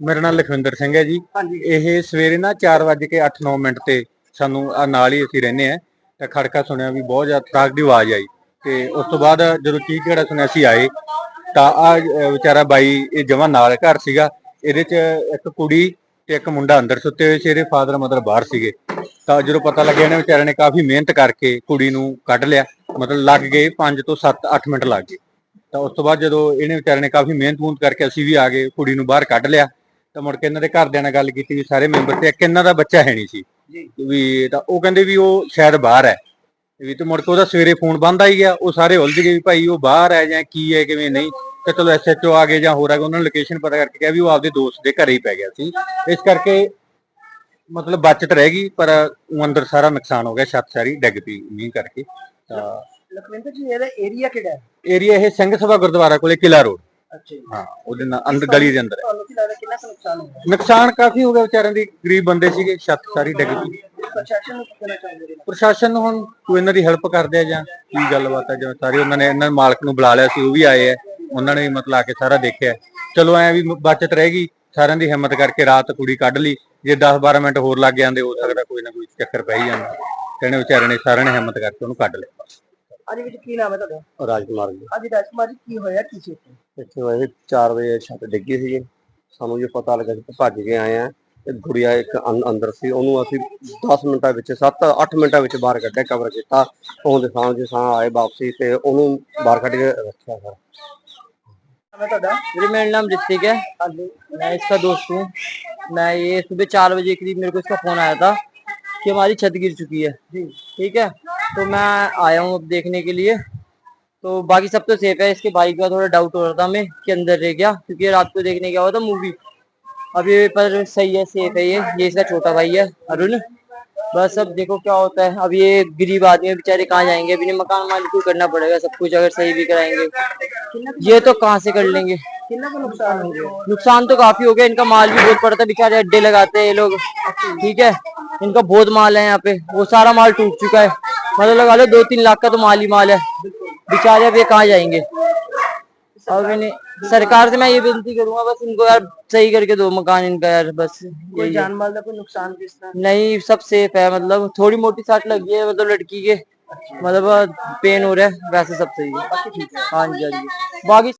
ਮੇਰਾ ਨਾਮ ਲਖਵਿੰਦਰ ਸਿੰਘ ਹੈ ਜੀ। ਇਹ ਸਵੇਰੇ ਨਾ 4:08-9 ਮਿੰਟ ਤੇ ਸਾਨੂੰ ਆ ਨਾਲ ਹੀ ਅਸੀਂ ਰਹਿੰਦੇ ਆ ਤਾਂ ਖੜਕਾ ਸੁਣਿਆ ਵੀ ਬਹੁਤ ਜ਼ਿਆਦਾ ਤਰਾਕ ਦੀ ਆਵਾਜ਼ ਆਈ। ਤੇ ਉਸ ਤੋਂ ਬਾਅਦ ਜਦੋਂ ਚੀਕ ਜਿਹੜਾ ਸੁਣਿਆ ਅਸੀਂ ਆਏ ਤਾਂ ਆ ਵਿਚਾਰਾ ਬਾਈ ਇਹ ਜਮਾਂ ਨਾਲ ਘਰ ਸੀਗਾ। ਇਹਦੇ 'ਚ ਇੱਕ ਕੁੜੀ ਤੇ ਇੱਕ ਮੁੰਡਾ ਅੰਦਰ ਸੁੱਤੇ ਹੋਏ ਸੀ। ਇਹਦੇ ਫਾਦਰ ਮਦਰ ਬਾਹਰ ਸੀਗੇ। ਤਾਂ ਜਦੋਂ ਪਤਾ ਲੱਗਿਆ ਇਹਨੇ ਵਿਚਾਰੇ ਨੇ ਕਾਫੀ ਮਿਹਨਤ ਕਰਕੇ ਕੁੜੀ ਨੂੰ ਕੱਢ ਲਿਆ। ਮਤਲਬ ਲੱਗ ਗਏ 5 ਤੋਂ 7 8 ਮਿੰਟ ਲੱਗ ਗਏ। ਤਾਂ ਉਸ ਤੋਂ ਬਾਅਦ ਜਦੋਂ ਇਹਨੇ ਵਿਚਾਰੇ ਨੇ ਕਾਫੀ ਮਿਹਨਤ ਮੂਹਨਤ ਕਰਕੇ ਅਸੀਂ ਵੀ ਆ ਗਏ। ਕੁੜੀ ਨੂੰ ਬਾਹਰ ਕੱਢ ਲਿਆ। ਤਾਂ ਮੁੜ ਕੇ ਇਹਨਾਂ ਦੇ ਘਰਦਿਆਂ ਨਾਲ ਗੱਲ ਕੀਤੀ ਵੀ ਸਾਰੇ ਮੈਂਬਰ ਤੇ ਇੱਕ ਇਹਨਾਂ ਦਾ ਬੱਚਾ ਹੈ ਨਹੀਂ ਸੀ। ਜੀ। ਵੀ ਤਾਂ ਉਹ ਕਹਿੰਦੇ ਵੀ ਉਹ ਸ਼ਾਇਦ ਬਾਹਰ ਹੈ। ਵੀ ਤੇ ਮੁੜ ਕੇ ਉਹਦਾ ਸਵੇਰੇ ਫੋਨ ਬੰਦ ਆਈ ਗਿਆ ਉਹ ਸਾਰੇ ਉਲਝ ਗਏ ਵੀ ਭਾਈ ਉਹ ਬਾਹਰ ਹੈ ਜਾਂ ਕੀ ਹੈ ਕਿਵੇਂ ਨਹੀਂ। ਤੇ ਚਲੋ ਐਸਐਚਓ ਆ ਗਏ ਜਾਂ ਹੋਰ ਆ ਗਏ ਉਹਨਾਂ ਨੇ ਲੋਕੇਸ਼ਨ ਪਤਾ ਕਰਕੇ ਕਿਹਾ ਵੀ ਉਹ ਆਪਦੇ ਦੋਸਤ ਦੇ ਘਰੇ ਹੀ ਪੈ ਗਿਆ ਸੀ। ਇਸ ਕਰਕੇ ਮਤਲਬ ਬਚਤ ਰਹਿ ਗਈ ਪਰ ਉਹ ਅੰਦਰ ਸਾਰਾ ਨੁਕਸਾਨ ਹੋ ਗਿਆ ਛੱਤ ਸਾਰੀ ਡਿੱਗ ਪਈ ਮੀਂਹ ਕਰਕੇ। ਤਾਂ ਲਖਵਿੰਦਰ ਜੀ ਇਹਦਾ ਏਰੀਆ ਕਿਹੜਾ ਹੈ? ਏਰੀਆ ਇਹ ਸਿੰਘ ਸਭਾ ਗੁਰਦੁਆਰਾ ਕੋਲੇ ਕਿਲਾ ਰੋਡ। ਅੱਛਾ ਜੀ। ਹਾਂ ਉਹਦੇ ਨਾਲ ਅੰਦਰ ਗਲੀ ਦੇ ਅੰਦਰ ਹੈ। ਤੁਹਾਨੂੰ ਕੀ ਲੱਗਦਾ ਕਿੰਨਾ ਕੁ ਨੁਕਸਾਨ ਹੋਇਆ? ਨੁਕਸਾਨ ਕਾਫੀ ਹੋ ਗਿਆ ਵਿਚਾਰਿਆਂ ਦੀ ਗਰੀਬ ਬੰਦੇ ਸੀਗੇ ਛੱਤ ਸਾਰੀ ਡਿੱਗ ਪਈ। ਪ੍ਰਸ਼ਾਸਨ ਨੂੰ ਕੀ ਕਹਿਣਾ ਚਾਹੁੰਦੇ ਨੇ ਪ੍ਰਸ਼ਾਸਨ ਨੂੰ ਹੁਣ ਕੋਈ ਇਹਨਾਂ ਦੀ ਹੈਲਪ ਕਰਦੇ ਆ ਜਾਂ ਕੀ ਗੱਲਬਾਤ ਹੈ ਜਾਂ ਸਾਰੇ ਉਹਨਾਂ ਨੇ ਇਹਨਾਂ ਮਾਲਕ ਨੂੰ ਬੁਲਾ ਲਿਆ ਸੀ ਉਹ ਵੀ ਆਏ ਆ। ਉਹਨਾਂ ਨੇ ਵੀ ਮਤਲਬ ਆ ਕੇ ਸਾਰਾ ਦੇਖਿਆ। ਚਲੋ ਐ ਵੀ ਬਚਤ ਰਹਿ ਗਈ ਸਾਰਿਆਂ ਦੀ ਹਿੰਮਤ ਕਰਕੇ ਰਾਤ ਕੁੜੀ ਕੱਢ ਲਈ। ਜੇ 10 12 ਮਿੰਟ ਹੋਰ ਲੱਗ ਜਾਂਦੇ ਹੋ ਸਕਦਾ ਕੋਈ ਨਾ ਕੋਈ ਚੱਕਰ ਪੈ ਹੀ ਜਾਂਦਾ। ਕਹਿੰਦੇ ਵਿਚਾਰੇ ਨੇ ਸਾਰਿਆਂ ਨੇ ਹਿੰਮਤ ਕਰਕੇ ਉਹਨੂੰ ਕੱਢ ਲਿਆ। ਅੱਜ ਵਿੱਚ ਕੀ ਨਾਮ ਹੈ ਤੁਹਾਡਾ ਰਾਜਕੁਮਾਰ ਜੀ ਅੱਜ ਰਾਜਕੁਮਾਰ ਜੀ ਕੀ ਹੋਇਆ ਕੀ ਸੀ ਇੱਥੇ ਇੱਥੇ ਹੋਏ 4 ਵਜੇ ਛੱਤ ਡਿੱਗੀ ਸੀ ਸਾਨੂੰ ਜੋ ਪਤਾ ਲੱਗਾ ਕਿ ਭੱਜ ਕੇ ਆਏ ਆ ਤੇ ਗੁੜੀਆ ਇੱਕ ਅੰ- ਅੰਦਰ ਸੀ ਉਹਨੂੰ ਅਸੀਂ 10 ਮਿੰਟਾਂ ਵਿੱਚ 7-8 ਮਿੰਟਾਂ ਵਿੱਚ ਬਾਹਰ ਕੱਢਿਆ ਕਵਰ ਕੀਤਾ ਉਹਦੇ ਸਾਹਮਣੇ ਸਾਂ ਆਏ ਵਾਪਸੀ ਤੇ ਉਹਨੂੰ ਬਾਹਰ ਕੱਢ ਕੇ ਰੱਖਿਆ ਸਰ ਨਾਮ ਹੈ ਤੁਹਾਡਾ मेरे मेरा नाम ऋतिक है ਹਾਂਜੀ मैं इसका दोस्त हूँ मैं ये सुबह चार बजे के करीब मेरे को इसका फोन आया था कि हमारी छत गिर चुकी है जी ठीक है तो मैं आया हूँ अब देखने के लिए। तो बाकी सब तो सेफ़ है इसके भाई का थोड़ा डाउट हो रहा था हमें कि अंदर रह गया क्योंकि रात को देखने गया हुआ था मूवी अभी पर सही है सेफ़ है ये ये इसका छोटा भाई है अरुण। बस अब देखो क्या होता है। अब ये गरीब आदमी बेचारे कहाँ जाएँगे? अभी मकान मालिक को करना पड़ेगा सब कुछ अगर सही भी कराएँगे। ये तो कहाँ से कर लेंगे? नुकसान तो काफ़ी हो गया इनका माल भी बहुत पड़ता है बेचारे अड्डे लगाते हैं ये लोग। ठीक है इनका बहुत माल है यहाँ पे वो सारा माल टूट चुका है। मतलब लगा लो दो तीन लाख का तो माल ही माल है। बेचारे अब ये कहाँ जाएँगे? और मैंने सरकार से मैं ये विनती करूँगा बस इनको यार सही करके दो मकान इनका यार बस कोई जान माल का कोई नुकसान नहीं सब सेफ़ है मतलब थोड़ी मोटी साट लगी है मतलब लड़की के। मतलब पेन हो रहा है वैसे सब सही है। हाँ जी हाँ जी। बाकी